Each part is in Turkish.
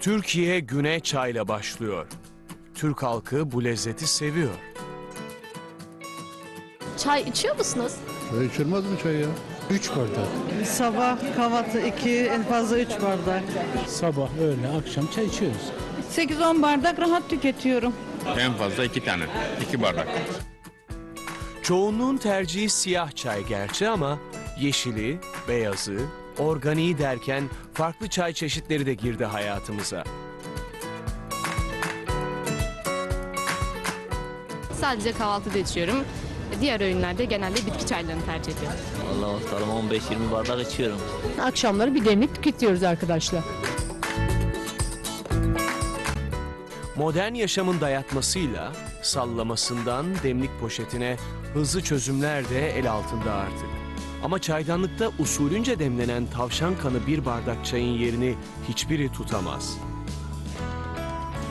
Türkiye güne çayla başlıyor. Türk halkı bu lezzeti seviyor. Çay içiyor musunuz? Çay içilmez mi çay ya? Üç bardak. Sabah kahvaltı 2 en fazla 3 bardak. Sabah, öğle, akşam çay içiyoruz. 8-10 bardak rahat tüketiyorum. En fazla iki tane. iki bardak. Çoğunluğun tercihi siyah çay gerçi ama yeşili, beyazı, organiği derken farklı çay çeşitleri de girdi hayatımıza. Sadece kahvaltıda içiyorum. Diğer öğünlerde genelde bitki çaylarını tercih ediyorum. Vallahi ortalama 15-20 bardak içiyorum. Akşamları bir demlik tüketiyoruz arkadaşlar. Modern yaşamın dayatmasıyla sallamasından demlik poşetine hızlı çözümler de el altında artık. Ama çaydanlıkta usulünce demlenen tavşan kanı bir bardak çayın yerini hiçbiri tutamaz.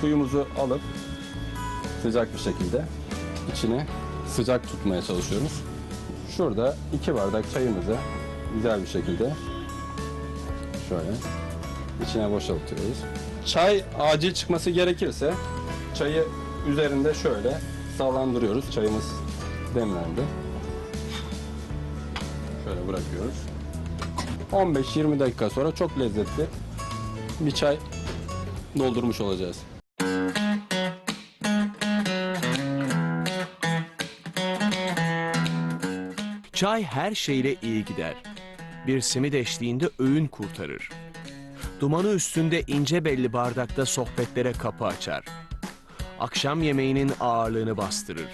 suyumuzu alıp sıcak bir şekilde içine sıcak tutmaya çalışıyoruz. Şurada iki bardak çayımızı güzel bir şekilde şöyle içine boşaltıyoruz. Çay acil çıkması gerekirse çayı üzerinde şöyle sallandırıyoruz. Çayımız demlendi. Şöyle bırakıyoruz. 15-20 dakika sonra çok lezzetli bir çay doldurmuş olacağız. Çay her şeyle iyi gider. Bir simit eşliğinde öğün kurtarır. Dumanı üstünde ince belli bardakta sohbetlere kapı açar. Akşam yemeğinin ağırlığını bastırır.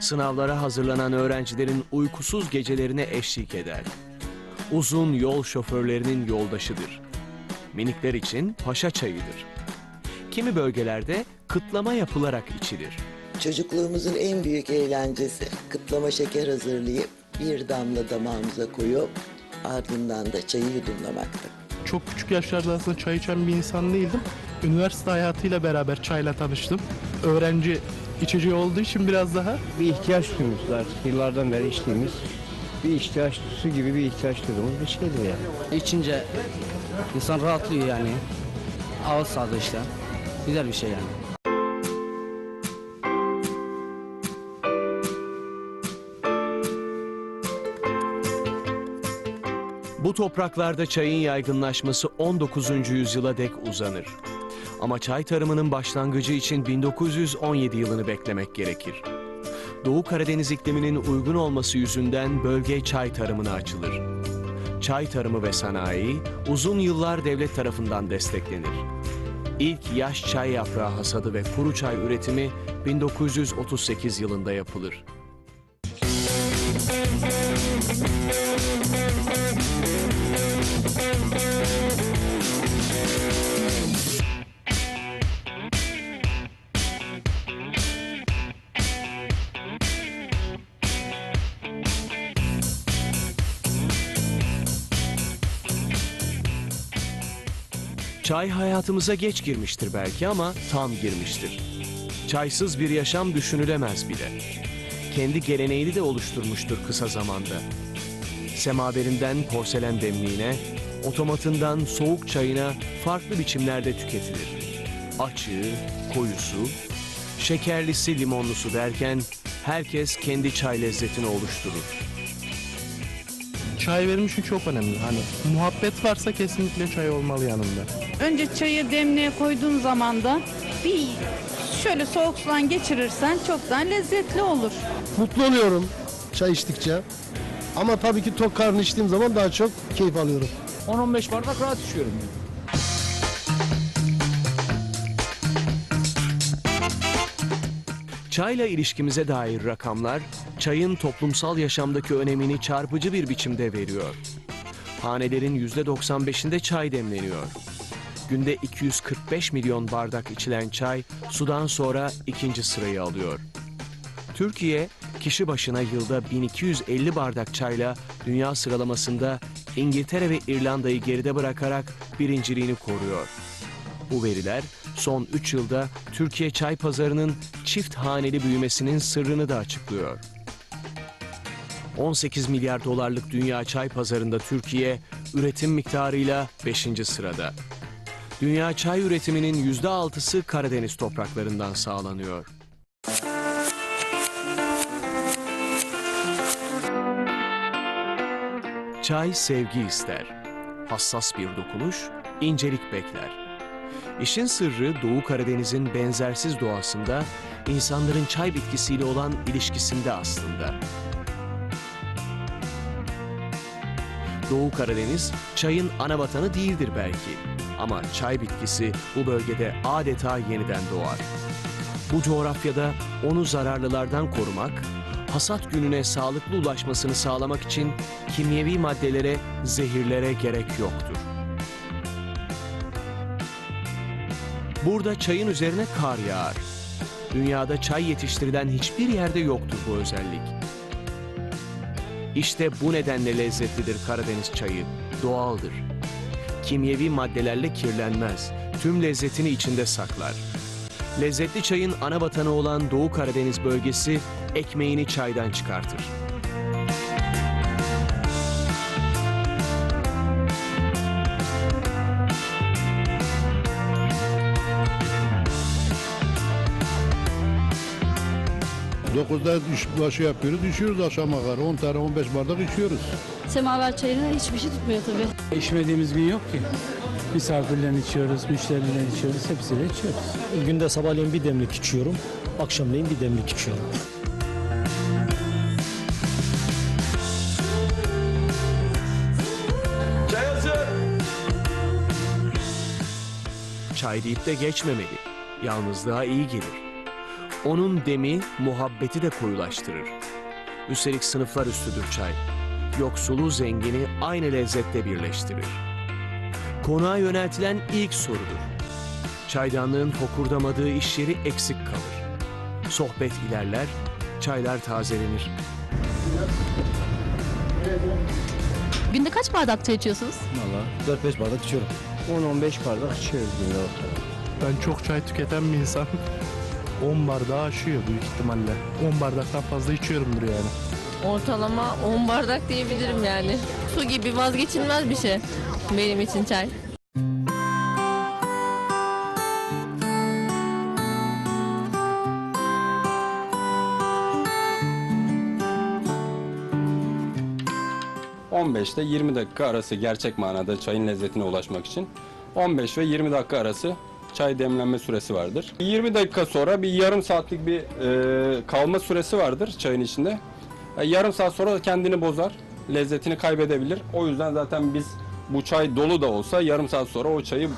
Sınavlara hazırlanan öğrencilerin uykusuz gecelerine eşlik eder. Uzun yol şoförlerinin yoldaşıdır. Minikler için paşa çayıdır. Kimi bölgelerde kıtlama yapılarak içilir. Çocukluğumuzun en büyük eğlencesi kıtlama şeker hazırlayıp bir damla damağımıza koyup ardından da çayı yudumlamaktı. Çok küçük yaşlarda aslında çay içen bir insan değildim. Üniversite hayatıyla beraber çayla tanıştım. Öğrenci içeceği olduğu için biraz daha Bir ihtiyaç duymuşlar. Yıllardan beri içtiğimiz bir ihtiyaç su gibi bir ihtiyaç duyduğumuz bir şeydir yani. İçince insan rahatlıyor yani. Ağız tadı işte. Güzel bir şey yani. Bu topraklarda çayın yaygınlaşması 19. yüzyıla dek uzanır. Ama çay tarımının başlangıcı için 1917 yılını beklemek gerekir. Doğu Karadeniz ikliminin uygun olması yüzünden bölge çay tarımına açılır. Çay tarımı ve sanayi uzun yıllar devlet tarafından desteklenir. İlk yaş çay yaprağı hasadı ve kuru çay üretimi 1938 yılında yapılır. Çay hayatımıza geç girmiştir belki ama tam girmiştir. Çaysız bir yaşam düşünülemez bile. Kendi geleneğini de oluşturmuştur kısa zamanda. Semaverinden porselen demliğine, otomatından soğuk çayına farklı biçimlerde tüketilir. Açığı, koyusu, şekerlisi, limonlusu derken herkes kendi çay lezzetini oluşturur. Çay benim için çok önemli. Hani muhabbet varsa kesinlikle çay olmalı yanında. Önce çayı demliğe koyduğun zaman da bir şöyle soğuk sudan geçirirsen çok daha lezzetli olur. Mutlu oluyorum çay içtikçe. Ama tabii ki tok karnı içtiğim zaman daha çok keyif alıyorum. 10-15 bardak rahat içiyorum. Çayla ilişkimize dair rakamlar, çayın toplumsal yaşamdaki önemini çarpıcı bir biçimde veriyor. Hanelerin %95'inde çay demleniyor. Günde 245 milyon bardak içilen çay, sudan sonra ikinci sırayı alıyor. Türkiye, kişi başına yılda 1250 bardak çayla dünya sıralamasında İngiltere ve İrlanda'yı geride bırakarak birinciliğini koruyor. Bu veriler son 3 yılda Türkiye çay pazarının çift haneli büyümesinin sırrını da açıklıyor. 18 milyar dolarlık dünya çay pazarında Türkiye üretim miktarıyla 5. sırada. Dünya çay üretiminin %6'sı Karadeniz topraklarından sağlanıyor. Çay sevgi ister. Hassas bir dokunuş, incelik bekler. İşin sırrı Doğu Karadeniz'in benzersiz doğasında insanların çay bitkisiyle olan ilişkisinde aslında. Doğu Karadeniz çayın ana vatanı değildir belki. Ama çay bitkisi bu bölgede adeta yeniden doğar. Bu coğrafyada onu zararlılardan korumak, hasat gününe sağlıklı ulaşmasını sağlamak için kimyevi maddelere, zehirlere gerek yoktur. Burada çayın üzerine kar yağar. Dünyada çay yetiştirilen hiçbir yerde yoktur bu özellik. İşte bu nedenle lezzetlidir Karadeniz çayı. Doğaldır. Kimyevi maddelerle kirlenmez. Tüm lezzetini içinde saklar. Lezzetli çayın ana vatanı olan Doğu Karadeniz bölgesi ekmeğini çaydan çıkartır. Dokuzda iş başı yapıyoruz, düşüyoruz akşama kadar. 10 tane 15 bardak içiyoruz. Semaver çayına hiçbir şey tutmuyor tabii. İçmediğimiz gün yok ki. Misafirle içiyoruz, müşteriyle içiyoruz, hepsiyle içiyoruz. Günde sabahleyin bir demlik içiyorum. Akşamleyin bir demlik içiyorum. Çay deyip de geçmemeli. Yalnızlığa iyi gelir. Onun demi muhabbeti de koyulaştırır. Üstelik sınıflar üstüdür çay. Yoksulu zengini aynı lezzette birleştirir. Konuğa yöneltilen ilk sorudur. Çaydanlığın fokurdamadığı iş yeri eksik kalır. Sohbet ilerler, çaylar tazelenir. Günde kaç bardak çay içiyorsunuz? Valla 4-5 bardak içiyorum. 10-15 bardak içiyoruz günde ortalama. Ben çok çay tüketen bir insan. 10 bardağı aşıyor büyük ihtimalle. 10 bardaktan fazla içiyorumdur yani. Ortalama 10 bardak diyebilirim yani. Su gibi vazgeçilmez bir şey benim için çay. Hı. 15 ile 20 dakika arası gerçek manada çayın lezzetine ulaşmak için 15 ve 20 dakika arası çay demlenme süresi vardır. 20 dakika sonra bir yarım saatlik bir e, kalma süresi vardır çayın içinde. E, yarım saat sonra kendini bozar, lezzetini kaybedebilir. O yüzden zaten biz bu çay dolu da olsa yarım saat sonra o çayı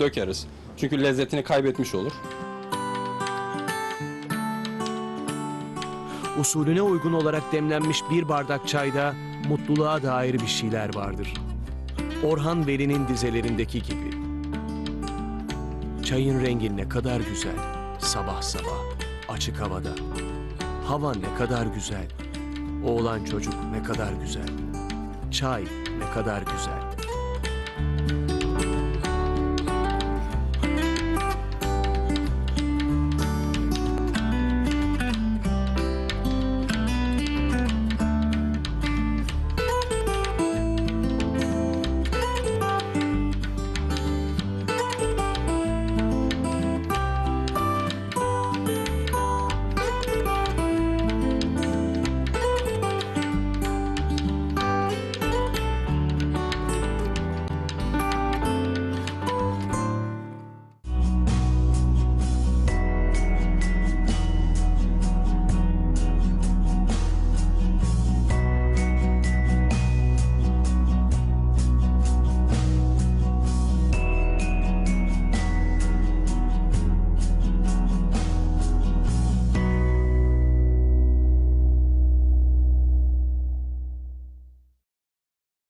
dökeriz. Çünkü lezzetini kaybetmiş olur. Usulüne uygun olarak demlenmiş bir bardak çayda mutluluğa dair bir şeyler vardır. Orhan Veli'nin dizelerindeki gibi. Çayın rengi ne kadar güzel. Sabah sabah, açık havada. Hava ne kadar güzel. Oğlan çocuk ne kadar güzel. Çay ne kadar güzel.